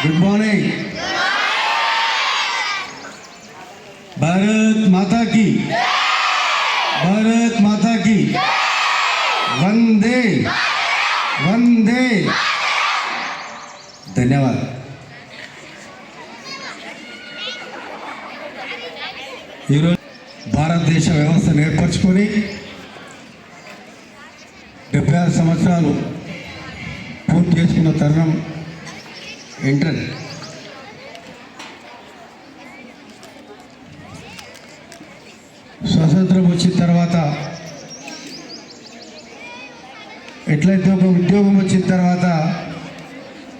Good morning Bharat మాతా की భారత్ మాతా की వందే వందే ధన్యవాదాలు ఈరోజు భారతదేశ వ్యవస్థను ఏర్పరచుకొని డెబ్బై ఆరు సంవత్సరాలు పూర్తి చేసుకున్న తరుణం ఏంటంటే స్వతంత్రం వచ్చిన తర్వాత ఎట్లయితే ఒక ఉద్యోగం వచ్చిన తర్వాత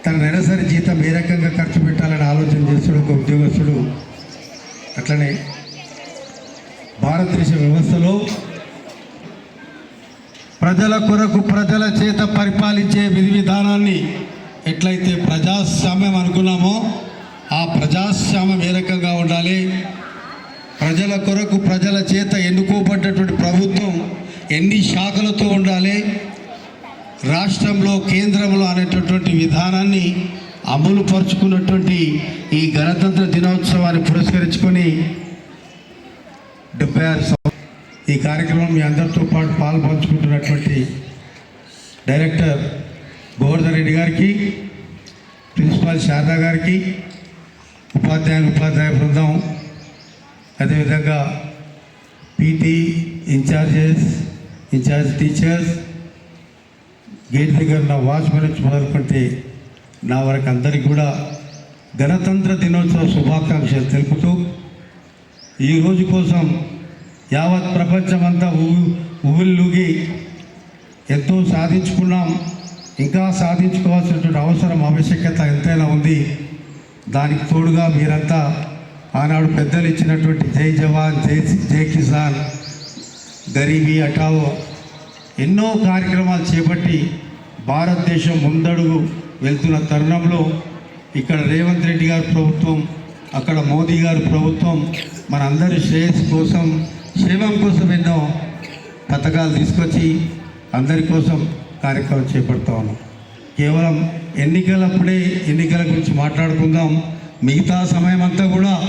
తన నెలసరి జీతం ఏ రకంగా ఖర్చు పెట్టాలని ఆలోచన చేస్తాడు ఒక ఉద్యోగస్తుడు అట్లనే భారతదేశ వ్యవస్థలో ప్రజల కొరకు ప్రజల చేత పరిపాలించే విధి విధానాన్ని ఎట్లయితే ప్రజాస్వామ్యం అనుకున్నామో ఆ ప్రజాస్వామ్యం ఏ రకంగా ఉండాలి? ప్రజల కొరకు ప్రజల చేత ఎన్నుకోబడ్డటువంటి ప్రభుత్వం ఎన్ని శాఖలతో ఉండాలి? రాష్ట్రంలో కేంద్రంలో అనేటటువంటి విధానాన్ని అమలు పరుచుకున్నటువంటి ఈ గణతంత్ర దినోత్సవాన్ని పురస్కరించుకొని డెబ్బై ఆరు ఈ కార్యక్రమం మీ అందరితో పాటు పాలు పంచుకుంటున్నటువంటి డైరెక్టర్ గోవర్ధన్ రెడ్డి గారికి ప్రిన్సిపాల్ శారదా గారికి ఉపాధ్యాయులు ఉపాధ్యాయ బృందం అదేవిధంగా PT incharges incharge teachers gate దగ్గర ఉన్న వాచ్మెన్ నుంచి మొదలుకుంటే నా వరకు అందరికీ కూడా గణతంత్ర దినోత్సవ శుభాకాంక్షలు తెలుపుతూ ఈ రోజు కోసం యావత్ ప్రపంచమంతా ఊ- ఎంతో సాధించుకున్నాం. ఇంకా సాధించుకోవాల్సినటువంటి అవసరం ఆవశ్యకత ఎంతైనా ఉంది. దానికి తోడుగా మీరంతా ఆనాడు పెద్దలు ఇచ్చినటువంటి జై జవాన్ జై జై కిసాన్ గరీబీ అటావో ఎన్నో కార్యక్రమాలు చేపట్టి భారతదేశం ముందడుగు వెళ్తున్న తరుణంలో ఇక్కడ రేవంత్ రెడ్డి గారి ప్రభుత్వం అక్కడ మోదీ గారి ప్రభుత్వం మనందరి శ్రేయస్సు కోసం క్షేమం కోసం ఎన్నో పథకాలు తీసుకొచ్చి అందరి కోసం కార్యక్రమం చేపడతా ఉన్నాం. కేవలం ఎన్నికలప్పుడే ఎన్నికల గురించి మాట్లాడుకుందాం. మిగతా సమయం అంతా కూడా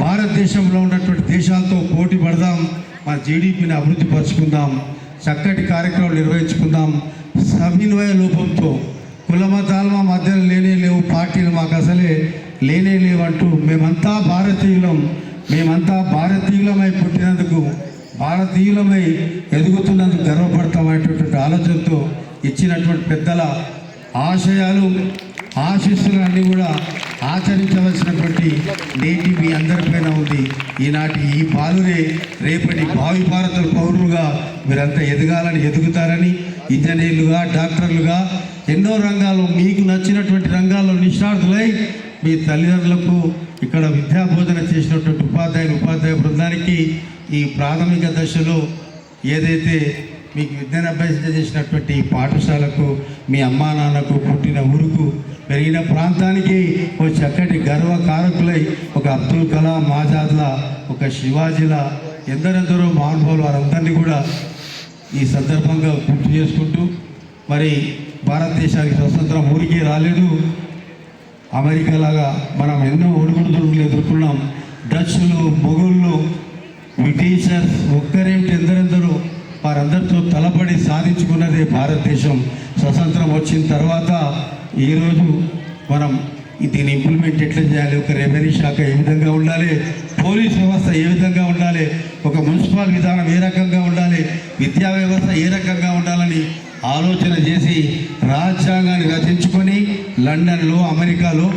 భారతదేశంలో ఉన్నటువంటి దేశాలతో పోటీ పడదాం. మన జీడిపిని అభివృద్ధి పరుచుకుందాం. చక్కటి కార్యక్రమాలు నిర్వహించుకుందాం. సమన్వయ లోపంతో కుల మతాలు మా మధ్యలో లేనే లేవు పార్టీలు మాకు అసలే లేనే లేవంటూ మేమంతా భారతీయులం. మేమంతా భారతీయులమైపోయి భారతీయులమై ఎదుగుతున్నందుకు గర్వపడతామనేటటువంటి ఆలోచనతో ఇచ్చినటువంటి పెద్దల ఆశయాలు ఆశీస్సులు అన్నీ కూడా ఆచరించవలసినటువంటి నేటి మీ అందరిపైన ఉంది. ఈనాటి ఈ పాలురే రేపటి భావి భారత పౌరులుగా మీరంతా ఎదగాలని ఎదుగుతారని ఇంజనీర్లుగా డాక్టర్లుగా ఎన్నో రంగాల్లో మీకు నచ్చినటువంటి రంగాల్లో నిష్ణార్థులై మీ తల్లిదండ్రులకు ఇక్కడ విద్యా బోధన చేసినటువంటి ఉపాధ్యాయులు ఉపాధ్యాయ బృందానికి ఈ ప్రాథమిక దశలో ఏదైతే మీకు విద్యను అభ్యసించ చేసినటువంటి ఈ పాఠశాలకు మీ అమ్మా నాన్నకు పుట్టిన ఊరుకు పెరిగిన ప్రాంతానికి ఓ చక్కటి గర్వకారకులై ఒక అబ్దుల్ కలాం ఆజాద్లా ఒక శివాజీలా ఎందరెందరో మహానుభావులు వారందరినీ కూడా ఈ సందర్భంగా గుర్తు చేసుకుంటూ మరి భారతదేశానికి స్వతంత్రం ఊరికే రాలేదు. అమెరికా లాగా మనం ఎన్నో ఒడుగుడుదుడులు ఎదుర్కొన్నాం. డచ్లు మొగుళ్ళు బ్రిటిషర్స్ ఒక్కరేమిటి ఎందరెందరూ వారందరితో తలపడి సాధించుకున్నదే భారతదేశం. స్వతంత్రం వచ్చిన తర్వాత ఈరోజు మనం దీన్ని ఇంప్లిమెంట్ ఎట్లా చేయాలి? ఒక రెవెన్యూ శాఖ ఏ విధంగా ఉండాలి? పోలీస్ వ్యవస్థ ఏ విధంగా ఉండాలి? ఒక మున్సిపల్ విధానం ఏ రకంగా ఉండాలి? విద్యా వ్యవస్థ ఏ రకంగా ఉండాలని ఆలోచన చేసి రాజ్యాంగాన్ని రచించుకొని లండన్లో అమెరికాలో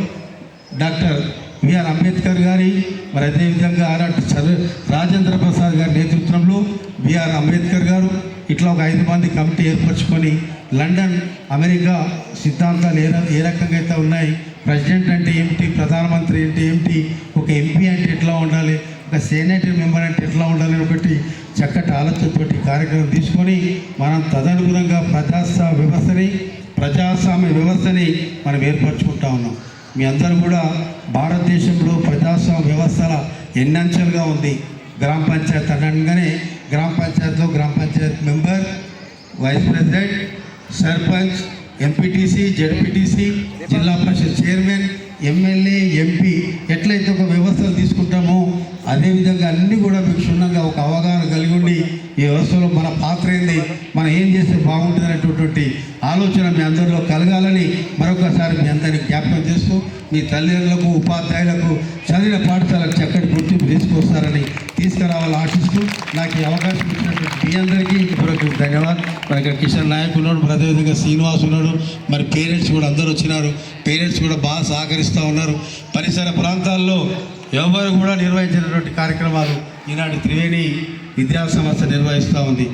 డాక్టర్ బిఆర్ అంబేద్కర్ గారి మరి అదేవిధంగా ఆనాటి చదువు రాజేంద్ర ప్రసాద్ గారి నేతృత్వంలో బిఆర్ అంబేద్కర్ గారు ఇట్లా ఒక ఐదు మంది కమిటీ ఏర్పరచుకొని లండన్ అమెరికా సిద్ధాంతాలు ఏ ఏ రకంగా అయితే ఉన్నాయి ప్రెసిడెంట్ అంటే ఏమిటి ప్రధానమంత్రి అంటే ఏమిటి ఒక ఎంపీ అంటే ఎట్లా ఉండాలి ఒక సేనేటరీ మెంబర్ అంటే ఎట్లా ఉండాలి అని ఒకటి చక్కటి ఆలోచనతోటి కార్యక్రమం తీసుకొని మనం తదనుగుణంగా ప్రజాస్వామ్య వ్యవస్థని ప్రజాస్వామ్య వ్యవస్థని మనం ఏర్పరచుకుంటా ఉన్నాం. మీ అందరూ కూడా భారతదేశంలో ప్రజాస్వామ్య వ్యవస్థల ఎన్నంచెలుగా ఉంది. గ్రామ పంచాయత్ అనగానే గ్రామ పంచాయత్లో గ్రామ panchayat member vice president sarpanch MPTC ZPTC Zilla Parishad chairman MLA MP ఎట్లయితే ఒక వ్యవస్థలు తీసుకుంటామో అదేవిధంగా అన్నీ కూడా మీకు క్షుణ్ణంగా ఒక అవగాహన కలిగి ఉండి ఈ వ్యవస్థలో మన పాత్ర ఏంది మనం ఏం చేస్తే బాగుంటుంది అనేటటువంటి ఆలోచన మీ అందరిలో కలగాలని మరొకసారి మీ అందరినీ జ్ఞాపకం చేస్తూ మీ తల్లిదండ్రులకు ఉపాధ్యాయులకు చదివిన పాఠశాలకు చక్కటి గుర్తింపు తీసుకొస్తారని తీసుకురావాలని ఆశిస్తూ నాకు ఈ అవకాశం ఇచ్చినటువంటి మీ అందరికీ మరొక ధన్యవాదాలు. మరి ఇక్కడ కిషన్ నాయక్ ఉన్నాడు మరి అదేవిధంగా శ్రీనివాస్ ఉన్నాడు మరి పేరెంట్స్ కూడా అందరూ వచ్చినారు. పేరెంట్స్ కూడా బాగా సహకరిస్తూ ఉన్నారు. పరిసర ప్రాంతాల్లో ఎవరు కూడా నిర్వహించినటువంటి కార్యక్రమాలు ఈనాటి త్రివేణి విద్యా సంస్థ నిర్వహిస్తూ ఉంది.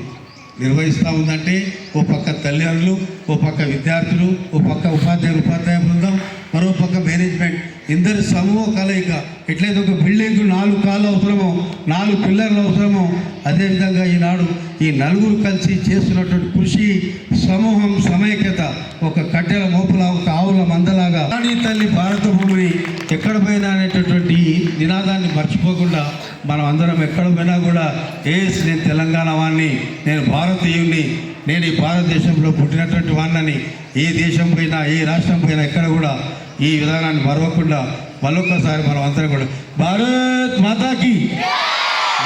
నిర్వహిస్తూ ఉందంటే ఓ పక్క తల్లిదండ్రులు ఓ పక్క విద్యార్థులు ఓ పక్క ఉపాధ్యాయులు ఉపాధ్యాయ బృందం మరోపక్క మేనేజ్మెంట్. ఇద్దరు సమూహ కలయిక. ఎట్లయితే ఒక బిల్డింగ్ నాలుగు కాళ్ళు అవసరమో నాలుగు పిల్లర్లు అవసరమో అదేవిధంగా ఈనాడు ఈ నలుగురు కలిసి చేస్తున్నటువంటి కృషి సమూహం సమైక్యత ఒక కట్టెల మోపులా ఒక ఆవుల మందలాగా. రాణి తల్లి భారత భూమిని ఎక్కడ పోయినా అనేటటువంటి నినాదాన్ని మర్చిపోకుండా మనం అందరం ఎక్కడ పోయినా కూడా ఏ నేను తెలంగాణ వాడిని నేను భారతీయుణ్ణి నేను ఈ భారతదేశంలో పుట్టినటువంటి వాడినని ఏ దేశం పైన ఏ రాష్ట్రం పైన ఎక్కడ కూడా ఈ విధానాన్ని మరవకుండా మరొకసారి మనం అందరం కూడా భారత్ మాతాకి.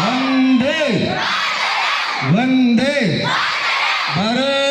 వందే. వందే. భారత్.